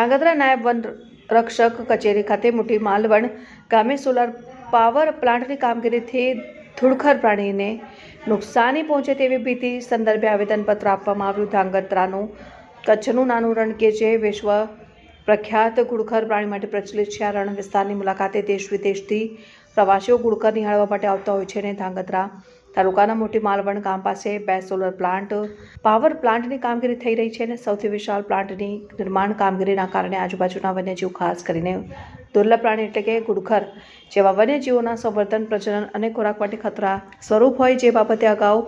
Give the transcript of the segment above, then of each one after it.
ધાંગધ્રા નાયબ વન રક્ષક કચેરી ખાતે મોટી માલવણ ગામે સોલાર પાવર પ્લાન્ટની કામગીરીથી ધુડખર પ્રાણીને નુકસાની પહોંચે તેવી ભીતિ સંદર્ભે આવેદનપત્ર આપવામાં આવ્યું. ધાંગધ્રાનું કચ્છનું નાનું રણ કે જે વિશ્વ પ્રખ્યાત ઘુડખર પ્રાણી માટે પ્રચલિત છે, આ રણ વિસ્તારની મુલાકાતે દેશ વિદેશથી પ્રવાસીઓ ઘુડખર નિહાળવા માટે આવતા હોય છે અને ધાંગધ્રા તાલુકાના મોટી માલવણ ગામ પાસે બે સોલર પ્લાન્ટ પાવર પ્લાન્ટની કામગીરી થઈ રહી છે અને સૌથી વિશાળ પ્લાન્ટની નિર્માણ કામગીરીના કારણે આજુબાજુના વન્યજીવ ખાસ કરીને દુર્લભ પ્રાણી એટલે કે ગુડખર જેવા વન્યજીવોના સંવર્ધન, પ્રજનન અને ખોરાક માટે ખતરા સ્વરૂપ હોય જે બાબતે અગાઉ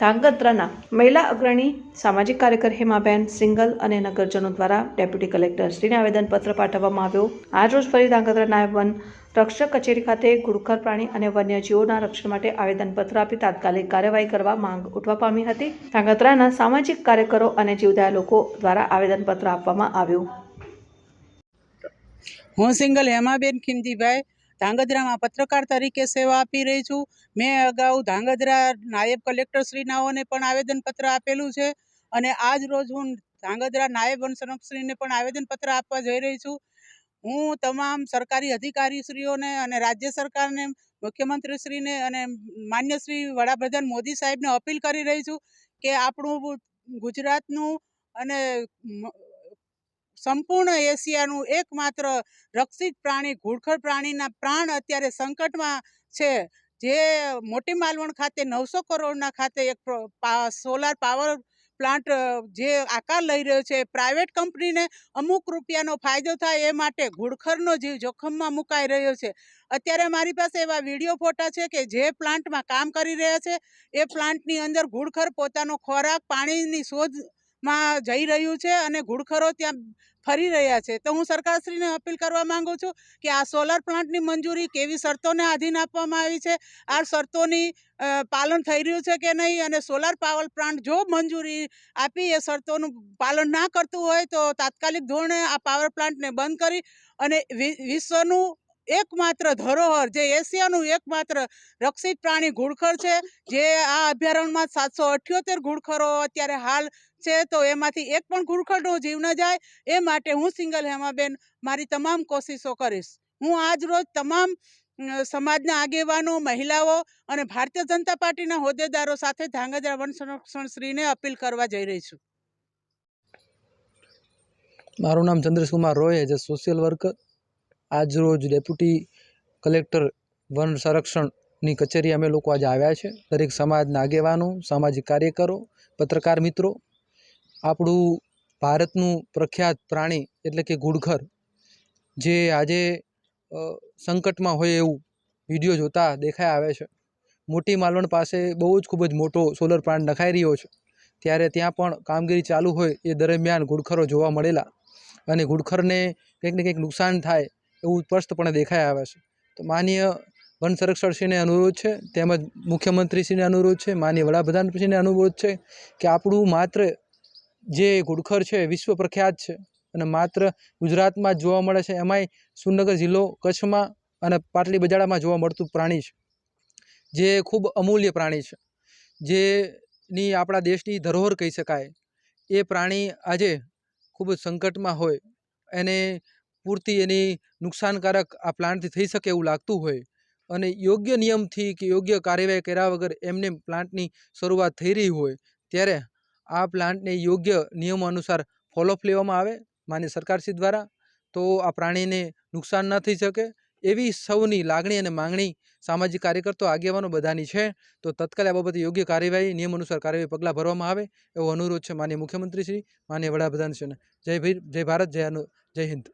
ધાંગધ્રાના મહિલા અગ્રણી સામાજિક કાર્યકર હેમાબેન સિંગલ અને નગરજનો દ્વારા ડેપ્યુટી કલેક્ટરશ્રીને આવેદનપત્ર પાઠવવામાં આવ્યું. આજરોજ ફરી ધાંગધ્રા નાયબ વન રક્ષક કચેરી ખાતે ઘુડખર પ્રાણી અને વન્યજીવોના રક્ષણ માટે આવેદનપત્ર આપી તાત્કાલિક કાર્યવાહી કરવા માંગ ઉઠવા પામી હતી. ધાંગધ્રાના સામાજિક કાર્યકરો અને જીવદાય લોકો દ્વારા આવેદનપત્ર આપવામાં આવ્યું. હું સિંગલ હેમાબેન ખિમજીભાઈ ધાંગધ્રામાં પત્રકાર તરીકે સેવા આપી રહી છું. મેં અગાઉ ધાંગધ્રા નાયબ કલેક્ટરશ્રીનાઓને પણ આવેદનપત્ર આપેલું છે અને આજ રોજ હું ધાંગધ્રા નાયબ વન સંરક્ષકશ્રીને પણ આવેદનપત્ર આપવા જઈ રહી છું. હું તમામ સરકારી અધિકારીશ્રીઓને અને રાજ્ય સરકારને, મુખ્યમંત્રીશ્રીને અને માન્ય શ્રી વડાપ્રધાન મોદી સાહેબને અપીલ કરી રહી છું કે આપણું ગુજરાતનું અને સંપૂર્ણ એશિયાનું એકમાત્ર રક્ષિત પ્રાણી, ઘુડખર પ્રાણીના પ્રાણ અત્યારે સંકટમાં છે. જે મોટી માલવણ ખાતે નવસો કરોડના ખાતે એક સોલાર પાવર પ્લાન્ટ જે આકાર લઈ રહ્યો છે પ્રાઇવેટ કંપનીને અમુક રૂપિયાનો ફાયદો થાય એ માટે ઘુડખરનો જીવ જોખમમાં મુકાઈ રહ્યો છે. અત્યારે મારી પાસે એવા વીડિયો ફોટા છે કે જે પ્લાન્ટમાં કામ કરી રહ્યા છે. એ પ્લાન્ટની અંદર ઘુડખર પોતાનો ખોરાક, પાણીની શોધમાં જઈ રહ્યું છે અને ઘુડખરો ત્યાં ફરી રહ્યા છે. તો હું સરકારશ્રીને અપીલ કરવા માંગુ છું કે આ સોલાર પ્લાન્ટની મંજૂરી કેવી શરતોને આધીન આપવામાં આવી છે? આ શરતોની પાલન થઈ રહ્યું છે કે નહીં? અને સોલાર પાવર પ્લાન્ટ જો મંજૂરી આપી એ શરતોનું પાલન ના કરતું હોય તો તાત્કાલિક ધોરણે આ પાવર પ્લાન્ટને બંધ કરી અને વિશ્વનું એકમાત્ર ધરોહર જે એશિયાનું એકમાત્ર રક્ષિત પ્રાણી ઘુડખર છે, જે આ અભયારણ્યમાં સાતસો અઠ્યોતેર ઘુડખરો અત્યારે હાલ છે, તો એમાંથી એક પણ ઘુડખરનો જીવ ન જાય. એ માટે હું સિંગલ હેમાબેન મારી તમામ કોશિશો કરીશ. હું આજ રોજ તમામ સમાજના આગેવાનો, મહિલાઓ અને ભારતીય જનતા પાર્ટીના હોદ્દેદારો સાથે ધાંગધ્રા વન સંરક્ષણ શ્રીને અપીલ કરવા જઈ રહી છું. મારું નામ Chandrakumar Roy, as a social worker. આજરોજ ડેપ્યુટી કલેક્ટર વન સંરક્ષણની કચેરી અમે લોકો આજે આવ્યા છે. દરેક સમાજના આગેવાનો, સામાજિક કાર્યકરો, પત્રકાર મિત્રો, આપણું ભારતનું પ્રખ્યાત પ્રાણી એટલે કે ઘુડખર જે આજે સંકટમાં હોય એવું વીડિયો જોતા દેખાઈ આવે છે. મોટી માલવણ પાસે બહુ જ ખૂબ જ મોટો સોલર પ્લાન્ટ નખાઈ રહ્યો છે. ત્યારે ત્યાં પણ કામગીરી ચાલુ હોય એ દરમિયાન ઘુડખરો જોવા મળેલા. અને ઘુડખરને કંઈક ને કંઈક નુકસાન થાય એવું સ્પષ્ટપણે દેખાઈ આવે છે. તો માનીય વન સંરક્ષણશ્રીને અનુરોધ છે, તેમજ મુખ્યમંત્રીશ્રીને અનુરોધ છે માનીય વડાપ્રધાનશ્રીને અનુરોધ છે કે આપણું માત્ર જે ઘુડખર છે વિશ્વ પ્રખ્યાત છે અને માત્ર ગુજરાતમાં જ જોવા મળે છે એમાંય સુરનગર જિલ્લો કચ્છમાં અને પાટલી બજાડામાં જોવા મળતું પ્રાણી છે, જે ખૂબ અમૂલ્ય પ્રાણી છે. જેની આપણા દેશની ધરોહર કહી શકાય. એ પ્રાણી આજે ખૂબ સંકટમાં હોય. એને પૂરતી એની નુકસાનકારક આ પ્લાન્ટથી થઈ શકે એવું લાગતું હોય. અને યોગ્ય નિયમથી કે યોગ્ય કાર્યવાહી કર્યા વગર એમને પ્લાન્ટની શરૂઆત થઈ રહી હોય, ત્યારે આ પ્લાન્ટને યોગ્ય નિયમો અનુસાર ફોલોઅપ લેવામાં આવે માન્ય સરકારશ્રી દ્વારા, તો આ પ્રાણીને નુકસાન ન થઈ શકે એવી સૌની લાગણી અને માંગણી સામાજિક કાર્યકર્તાઓ આગેવાનો બધાની છે. તો તત્કાલ આ બાબતે યોગ્ય કાર્યવાહી નિયમ અનુસાર કાર્યવાહી પગલાં ભરવામાં આવે એવો અનુરોધ છે માન્ય મુખ્યમંત્રી શ્રી માન્ય વડાપ્રધાન શ્રીને જય ભીર, જય ભારત, જય જય હિન્દ.